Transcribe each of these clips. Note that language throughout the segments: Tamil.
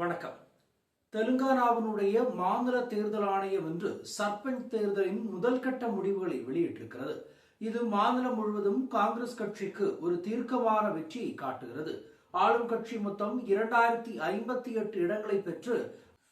வணக்கம். தெலுங்கானாவினுடைய மாநில தேர்தல் ஆணையம் இன்று சர்பஞ்ச் தேர்தலின் முதல் கட்ட முடிவுகளை வெளியிட்டிருக்கிறது. இது மாநிலம் முழுவதும் காங்கிரஸ் கட்சிக்கு ஒரு தீர்க்கமான வெற்றியை காட்டுகிறது. ஆளும் கட்சி மொத்தம் இரண்டாயிரத்தி ஐம்பத்தி எட்டு இடங்களை பெற்று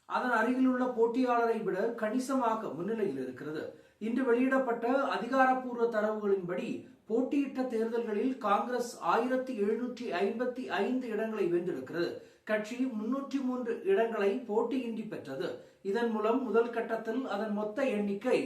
அதன் அருகிலுள்ள போட்டியாளரை விட கணிசமாக முன்னிலையில் இருக்கிறது. இன்று வெளியிடப்பட்ட அதிகாரப்பூர்வ தரவுகளின்படி போட்டியிட்ட தேர்தல்களில் காங்கிரஸ் ஆயிரத்தி எழுநூற்றி ஐம்பத்தி ஐந்து இடங்களை வென்றிருக்கிறது. கட்சி முன்னூற்றி மூன்று இடங்களை போட்டியின்றி பெற்றது. இதன் மூலம் முதல் கட்டத்தில் அதன் மொத்த எண்ணிக்கை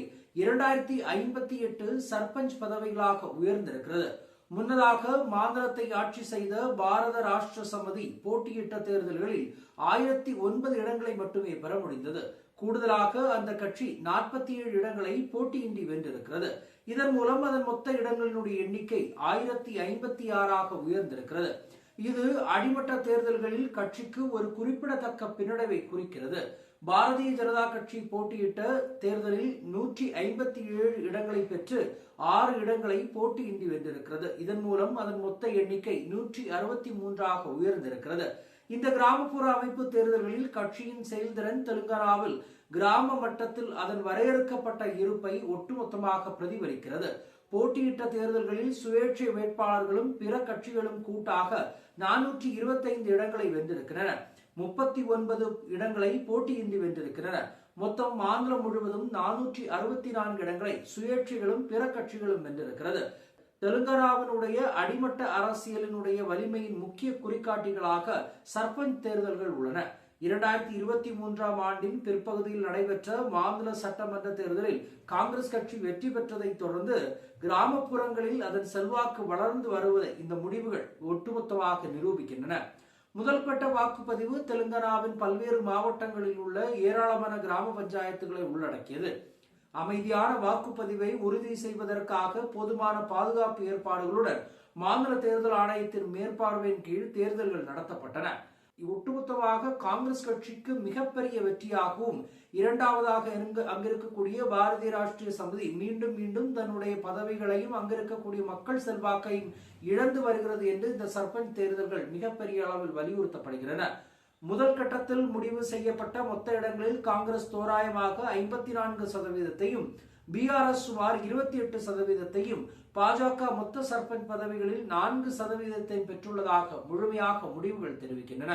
இரண்டாயிரத்தி ஐம்பத்தி எட்டு சர்பஞ்ச் பதவிகளாக உயர்ந்திருக்கிறது. முன்னதாக மாநிலத்தை ஆட்சி செய்த பாரத ராஷ்டிர சமிதி போட்டியிட்ட தேர்தல்களில் ஆயிரத்தி ஒன்பது இடங்களை மட்டுமே பெற முடிந்தது. கூடுதலாக அந்த கட்சி நாற்பத்தி ஏழு இடங்களை போட்டியின்றி வென்றிருக்கிறது. இதன் மூலம் அதன் மொத்த இடங்களினுடைய எண்ணிக்கை ஆயிரத்தி ஐம்பத்தி ஆறாக உயர்ந்திருக்கிறது. இது அடிமட்ட தேர்தல்களில் கட்சிக்கு ஒரு குறிப்பிடத்தக்க பின்னடைவை குறிக்கிறது. பாரதிய ஜனதா கட்சி போட்டியிட்ட தேர்தலில் நூற்றி ஐம்பத்தி ஏழு இடங்களை பெற்று ஆறு இடங்களை போட்டியின்றி வென்றிருக்கிறது. இதன் மூலம் அதன் மொத்த எண்ணிக்கை நூற்றி அறுபத்தி மூன்றாக உயர்ந்திருக்கிறது. இந்த கிராமப்புற அமைப்பு தேர்தல்களில் கட்சியின் செயல்திறன் தெலுங்கானாவில் கிராம மட்டத்தில் அதன் வரையறுக்கப்பட்ட இருப்பை ஒட்டுமொத்தமாக பிரதிபலிக்கிறது. போட்டியிட்ட தேர்தல்களில் சுயேட்சை வேட்பாளர்களும் பிற கட்சிகளும் கூட்டாக நானூற்றி இருபத்தைந்து இடங்களை வென்றிருக்கின்றன. முப்பத்தி ஒன்பது இடங்களை போட்டியின்றி வென்றிருக்கின்றன. மொத்தம் மாநிலம் முழுவதும் நானூற்றி அறுபத்தி நான்கு இடங்களை சுயேட்சைகளும் பிற கட்சிகளும் வென்றிருக்கிறது. தெலுங்கானாவினுடைய அடிமட்ட அரசியலினுடைய வலிமையின் முக்கிய குறிகாட்டிகளாக சர்பஞ்ச் தேர்தல்கள் உள்ளன. இரண்டாயிரத்தி இருபத்தி மூன்றாம் ஆண்டின் பிற்பகுதியில் நடைபெற்ற மாநில சட்டமன்ற தேர்தலில் காங்கிரஸ் கட்சி வெற்றி பெற்றதைத் தொடர்ந்து கிராமப்புறங்களில் அதன் செல்வாக்கு வளர்ந்து வருவதை இந்த முடிவுகள் ஒட்டுமொத்தமாக நிரூபிக்கின்றன. முதல் கட்ட வாக்குப்பதிவு தெலுங்கானாவின் பல்வேறு மாவட்டங்களில் உள்ள ஏராளமான கிராம பஞ்சாயத்துகளை உள்ளடக்கியது. அமைதியான வாக்குப்பதிவை உறுதி செய்வதற்காக போதுமான பாதுகாப்பு ஏற்பாடுகளுடன் மாநில தேர்தல் ஆணையத்தின் மேற்பார்வையின் கீழ் தேர்தல்கள் நடத்தப்பட்டன. ஒட்டுமொத்தமாக காங்கிரஸ் கட்சிக்கு மிகப்பெரிய வெற்றியாகவும் இரண்டாவதாக அங்கிருக்கக்கூடிய பாரதிய ராஷ்டிரிய சமிதி மீண்டும் மீண்டும் தன்னுடைய பதவிகளையும் அங்கிருக்கக்கூடிய மக்கள் செல்வாக்கையும் இழந்து வருகிறது என்று இந்த சர்பஞ்ச் தேர்தல்கள் மிகப்பெரிய அளவில் வலியுறுத்தப்படுகின்றன. முதல் கட்டத்தில் முடிவு செய்யப்பட்ட மொத்த இடங்களில் காங்கிரஸ் தோராயமாக ஐம்பத்தி நான்கு சதவீதத்தையும் பிஆர்எஸ் சுமார் இருபத்தி எட்டு சதவீதத்தையும் பாஜக மொத்த சர்பஞ்ச் பதவிகளில் நான்கு சதவீதத்தை பெற்றுள்ளதாக முழுமையாக முடிவுகள் தெரிவிக்கின்றன.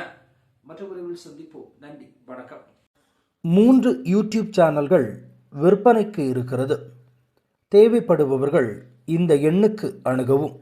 மற்ற முடிவில் சந்திப்போம். நன்றி. வணக்கம். மூன்று யூடியூப் சேனல்கள் விற்பனைக்கு இருக்கிறது. தேவைப்படுபவர்கள் இந்த எண்ணுக்கு அணுகவும்.